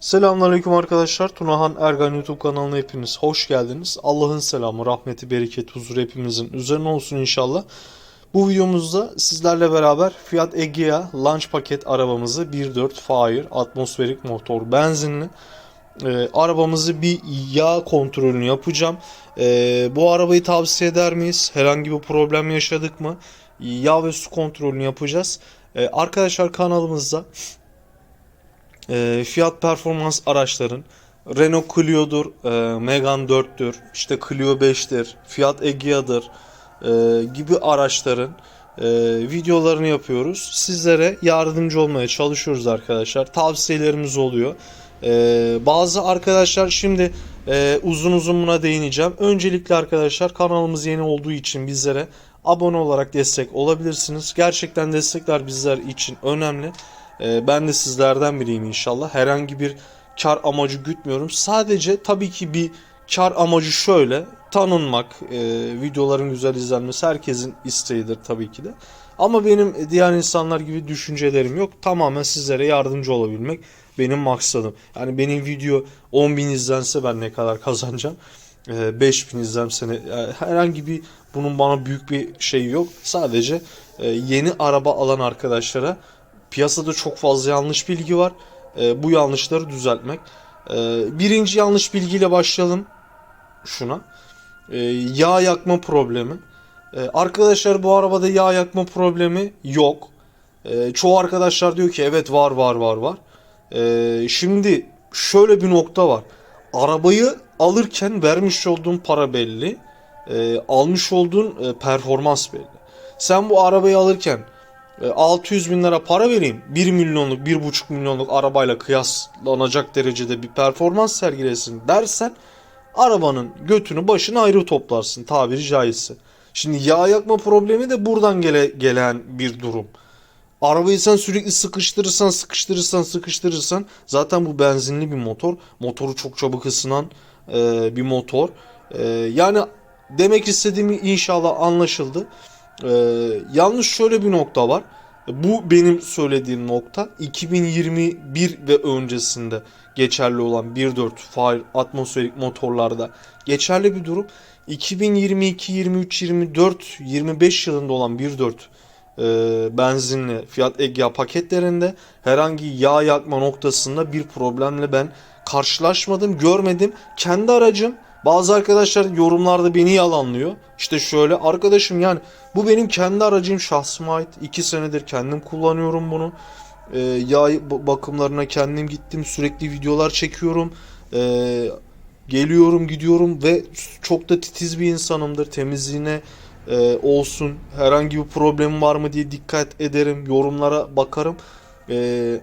Selamünaleyküm arkadaşlar. Tunahan Ergan YouTube kanalına hepiniz hoş geldiniz. Allah'ın selamı, rahmeti, bereketi, huzuru hepimizin üzerine olsun inşallah. Bu videomuzda sizlerle beraber Fiat Egea Launch paket arabamızı 1.4 Fire atmosferik motor benzinli e, arabamızı bir yağ kontrolünü yapacağım. E, bu arabayı tavsiye eder miyiz? Herhangi bir problem yaşadık mı? Yağ ve su kontrolünü yapacağız. E, arkadaşlar kanalımızda e, fiyat performans araçların Renault Clio'dur, e, Megane 4'tür, işte Clio 5'tir, Fiat Egea'dır e, gibi araçların e, videolarını yapıyoruz. Sizlere yardımcı olmaya çalışıyoruz arkadaşlar. Tavsiyelerimiz oluyor. E, bazı arkadaşlar şimdi e, uzun uzun buna değineceğim. Öncelikle arkadaşlar kanalımız yeni olduğu için bizlere abone olarak destek olabilirsiniz. Gerçekten destekler bizler için önemli. Ee, ben de sizlerden biriyim inşallah. Herhangi bir kar amacı gütmüyorum. Sadece tabii ki bir kar amacı şöyle. Tanınmak, e, videoların güzel izlenmesi herkesin isteğidir tabii ki de. Ama benim diğer insanlar gibi düşüncelerim yok. Tamamen sizlere yardımcı olabilmek benim maksadım. Yani benim video 10 bin izlense ben ne kadar kazanacağım? E, 5 bin izlense ne, yani herhangi bir bunun bana büyük bir şey yok. Sadece e, yeni araba alan arkadaşlara Piyasada çok fazla yanlış bilgi var. E, bu yanlışları düzeltmek. E, birinci yanlış bilgiyle başlayalım şuna. E, yağ yakma problemi. E, arkadaşlar bu arabada yağ yakma problemi yok. E, çoğu arkadaşlar diyor ki evet var var var var. E, şimdi şöyle bir nokta var. Arabayı alırken vermiş olduğun para belli. E, almış olduğun e, performans belli. Sen bu arabayı alırken 600 bin lira para vereyim 1 milyonluk 1,5 milyonluk arabayla kıyaslanacak derecede bir performans sergilesin dersen arabanın götünü başını ayrı toplarsın tabiri caizse. Şimdi yağ yakma problemi de buradan gele, gelen bir durum. Arabayı sen sürekli sıkıştırırsan sıkıştırırsan sıkıştırırsan zaten bu benzinli bir motor. Motoru çok çabuk ısınan e, bir motor. E, yani demek istediğim inşallah anlaşıldı. Ee, yalnız şöyle bir nokta var. Bu benim söylediğim nokta 2021 ve öncesinde geçerli olan 1.4 Fire atmosferik motorlarda geçerli bir durum. 2022, 23, 24, 25 yılında olan 1.4 e, benzinli Fiat Egea paketlerinde herhangi yağ yakma noktasında bir problemle ben karşılaşmadım, görmedim. Kendi aracım bazı arkadaşlar yorumlarda beni yalanlıyor. İşte şöyle arkadaşım yani bu benim kendi aracım şahsıma ait. 2 senedir kendim kullanıyorum bunu. Ee, yağ bakımlarına kendim gittim. Sürekli videolar çekiyorum. Ee, geliyorum gidiyorum ve çok da titiz bir insanımdır. Temizliğine e, olsun herhangi bir problem var mı diye dikkat ederim. Yorumlara bakarım. Ee,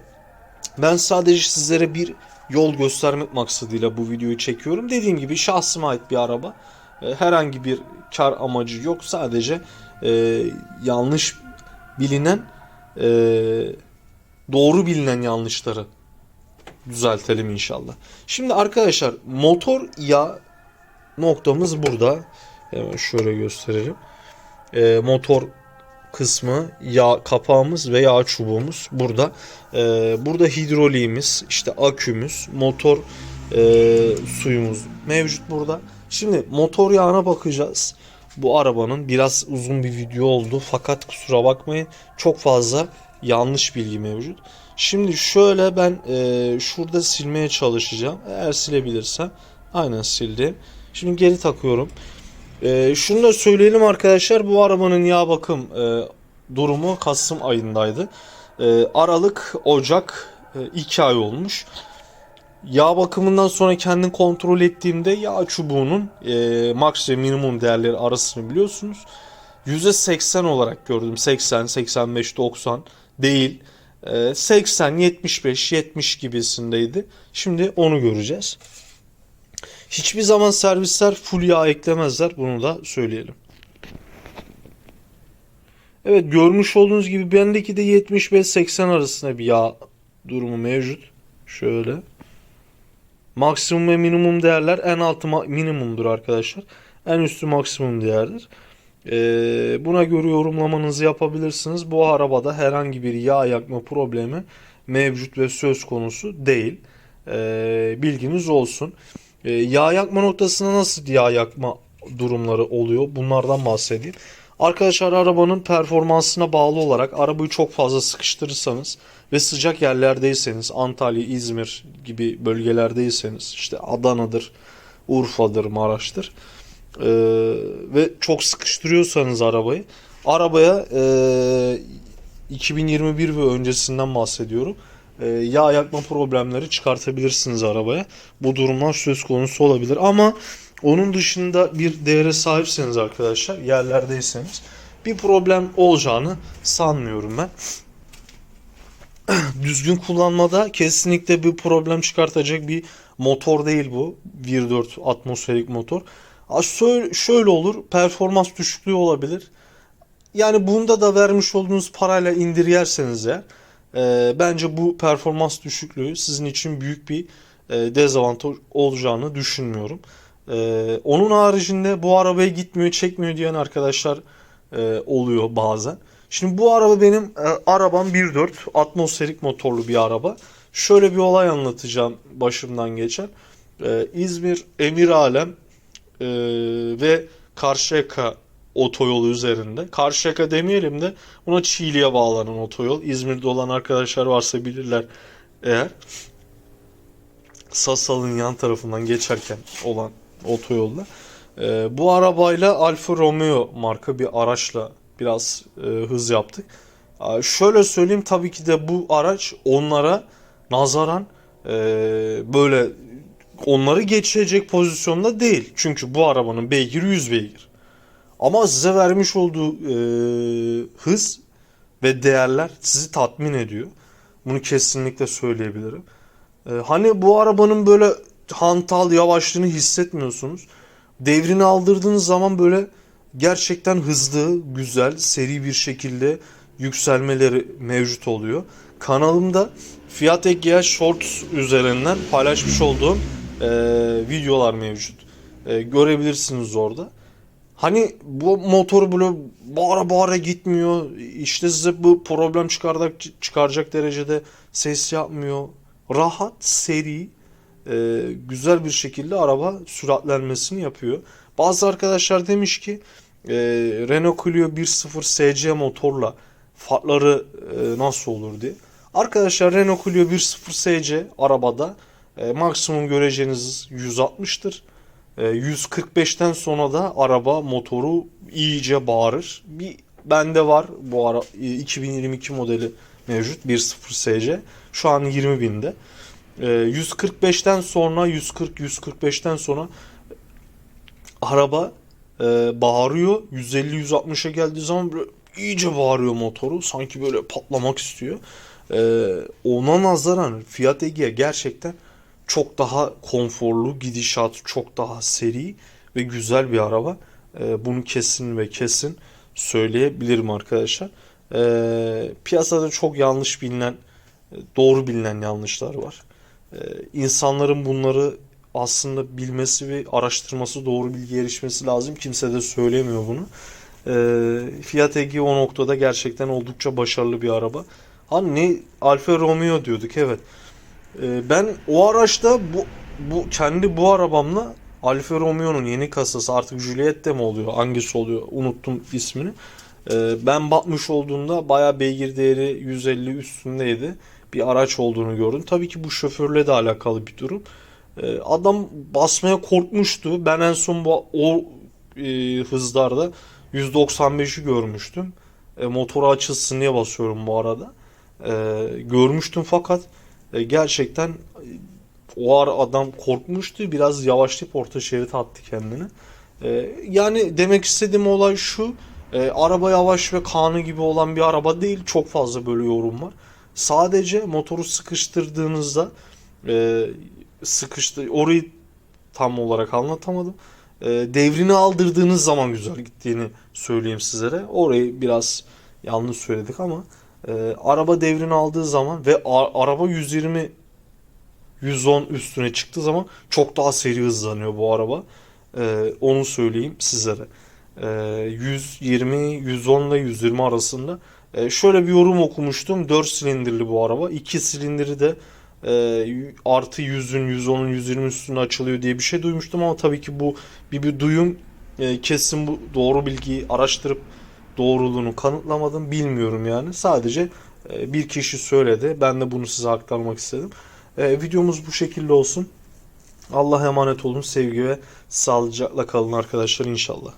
ben sadece sizlere bir yol göstermek maksadıyla bu videoyu çekiyorum. Dediğim gibi şahsıma ait bir araba. E, herhangi bir kar amacı yok. Sadece e, yanlış bilinen e, doğru bilinen yanlışları düzeltelim inşallah. Şimdi arkadaşlar motor yağ noktamız burada. Hemen şöyle gösterelim. E, motor kısmı yağ kapağımız ve yağ çubuğumuz burada. Ee, burada hidroliğimiz, işte akümüz, motor e, suyumuz mevcut burada. Şimdi motor yağına bakacağız. Bu arabanın biraz uzun bir video oldu fakat kusura bakmayın çok fazla yanlış bilgi mevcut. Şimdi şöyle ben e, şurada silmeye çalışacağım. Eğer silebilirsem aynen sildim. Şimdi geri takıyorum. E, şunu da söyleyelim arkadaşlar bu arabanın yağ bakım e, durumu Kasım ayındaydı. E, Aralık, Ocak 2 e, ay olmuş. Yağ bakımından sonra kendin kontrol ettiğimde yağ çubuğunun e, max ve minimum değerleri arasını biliyorsunuz. %80 olarak gördüm. 80, 85, 90 değil. E, 80, 75, 70 gibisindeydi. Şimdi onu göreceğiz. Hiçbir zaman servisler full yağ eklemezler. Bunu da söyleyelim. Evet görmüş olduğunuz gibi bendeki de 75-80 arasında bir yağ durumu mevcut. Şöyle. Maksimum ve minimum değerler en altı minimumdur arkadaşlar. En üstü maksimum değerdir. Ee, buna göre yorumlamanızı yapabilirsiniz. Bu arabada herhangi bir yağ yakma problemi mevcut ve söz konusu değil. Ee, bilginiz olsun. Ee, yağ yakma noktasında nasıl yağ yakma durumları oluyor? Bunlardan bahsedeyim. Arkadaşlar arabanın performansına bağlı olarak arabayı çok fazla sıkıştırırsanız ve sıcak yerlerdeyseniz Antalya, İzmir gibi bölgelerdeyseniz işte Adana'dır, Urfa'dır, Maraş'tır ee, ve çok sıkıştırıyorsanız arabayı arabaya e, 2021 ve öncesinden bahsediyorum. E, yağ yakma problemleri çıkartabilirsiniz arabaya. Bu durumlar söz konusu olabilir ama onun dışında bir değere sahipseniz arkadaşlar yerlerdeyseniz bir problem olacağını sanmıyorum ben. Düzgün kullanmada kesinlikle bir problem çıkartacak bir motor değil bu. 1.4 atmosferik motor. Şöyle, olur performans düşüklüğü olabilir. Yani bunda da vermiş olduğunuz parayla indir yerseniz eğer e, bence bu performans düşüklüğü sizin için büyük bir e, dezavantaj olacağını düşünmüyorum. E, onun haricinde bu arabaya gitmiyor çekmiyor diyen arkadaşlar e, oluyor bazen. Şimdi bu araba benim e, arabam 1.4 atmosferik motorlu bir araba. Şöyle bir olay anlatacağım başımdan geçen. E, İzmir Emir Alem e, ve Karşıyaka otoyolu üzerinde. Karşıyaka demeyelim de buna Çiğli'ye bağlanan otoyol. İzmir'de olan arkadaşlar varsa bilirler eğer. Sasal'ın yan tarafından geçerken olan otoyolda. Ee, bu arabayla Alfa Romeo marka bir araçla biraz e, hız yaptık. Aa, şöyle söyleyeyim tabii ki de bu araç onlara nazaran e, böyle onları geçecek pozisyonda değil. Çünkü bu arabanın beygiri 100 beygir. Ama size vermiş olduğu e, hız ve değerler sizi tatmin ediyor. Bunu kesinlikle söyleyebilirim. E, hani bu arabanın böyle hantal yavaşlığını hissetmiyorsunuz. Devrini aldırdığınız zaman böyle gerçekten hızlı, güzel, seri bir şekilde yükselmeleri mevcut oluyor. Kanalımda Fiat Egea Shorts üzerinden paylaşmış olduğum e, videolar mevcut. E, görebilirsiniz orada. Hani bu motor böyle bağıra bağıra gitmiyor. İşte size bu problem çıkaracak, çıkaracak derecede ses yapmıyor. Rahat, seri, e, güzel bir şekilde araba süratlenmesini yapıyor. Bazı arkadaşlar demiş ki e, Renault Clio 1.0 SC motorla farkları e, nasıl olur diye. Arkadaşlar Renault Clio 1.0 SC arabada e, maksimum göreceğiniz 160'tır. E, 145'ten sonra da araba motoru iyice bağırır. Bir bende var bu ara e, 2022 modeli mevcut 1.0 SC. Şu an 20 binde. E, 145'ten sonra 140 145'ten sonra araba e, bağırıyor. 150-160'a geldiği zaman böyle iyice bağırıyor motoru. Sanki böyle patlamak istiyor. E, ona nazaran Fiat Egea gerçekten çok daha konforlu, gidişatı çok daha seri ve güzel bir araba. E, bunu kesin ve kesin söyleyebilirim arkadaşlar. E, piyasada çok yanlış bilinen, doğru bilinen yanlışlar var. E, insanların bunları aslında bilmesi ve araştırması, doğru bilgi erişmesi lazım. Kimse de söylemiyor bunu. E, Fiat Egea o noktada gerçekten oldukça başarılı bir araba. Hani Alfa Romeo diyorduk evet. E, ben o araçta bu bu kendi bu arabamla Alfa Romeo'nun yeni kasası artık Juliette mi oluyor hangisi oluyor unuttum ismini. E, ben bakmış olduğumda bayağı beygir değeri 150 üstündeydi. Bir araç olduğunu gördüm. Tabii ki bu şoförle de alakalı bir durum. E, adam basmaya korkmuştu. Ben en son bu o e, hızlarda 195'i görmüştüm. E, motoru açılsın diye basıyorum bu arada. E, görmüştüm fakat e, gerçekten e, o ara adam korkmuştu. Biraz yavaşlayıp orta şerite attı kendini. E, yani demek istediğim olay şu. E, araba yavaş ve kanı gibi olan bir araba değil. Çok fazla böyle yorum var. Sadece motoru sıkıştırdığınızda e, sıkıştı orayı tam olarak anlatamadım. E, devrini aldırdığınız zaman güzel gittiğini söyleyeyim sizlere. Orayı biraz yanlış söyledik ama e, araba devrini aldığı zaman ve araba 120 110 üstüne çıktığı zaman çok daha seri hızlanıyor bu araba. E, onu söyleyeyim sizlere. E, 120 110 ile 120 arasında. E, şöyle bir yorum okumuştum. 4 silindirli bu araba. 2 silindiri de e, artı 100'ün, 110'un, 120'nin üstüne açılıyor diye bir şey duymuştum ama tabii ki bu bir, bir duyum e, kesin bu doğru bilgiyi araştırıp doğruluğunu kanıtlamadım bilmiyorum yani. Sadece e, bir kişi söyledi. Ben de bunu size aktarmak istedim. E, videomuz bu şekilde olsun. Allah'a emanet olun. Sevgi ve sağlıcakla kalın arkadaşlar inşallah.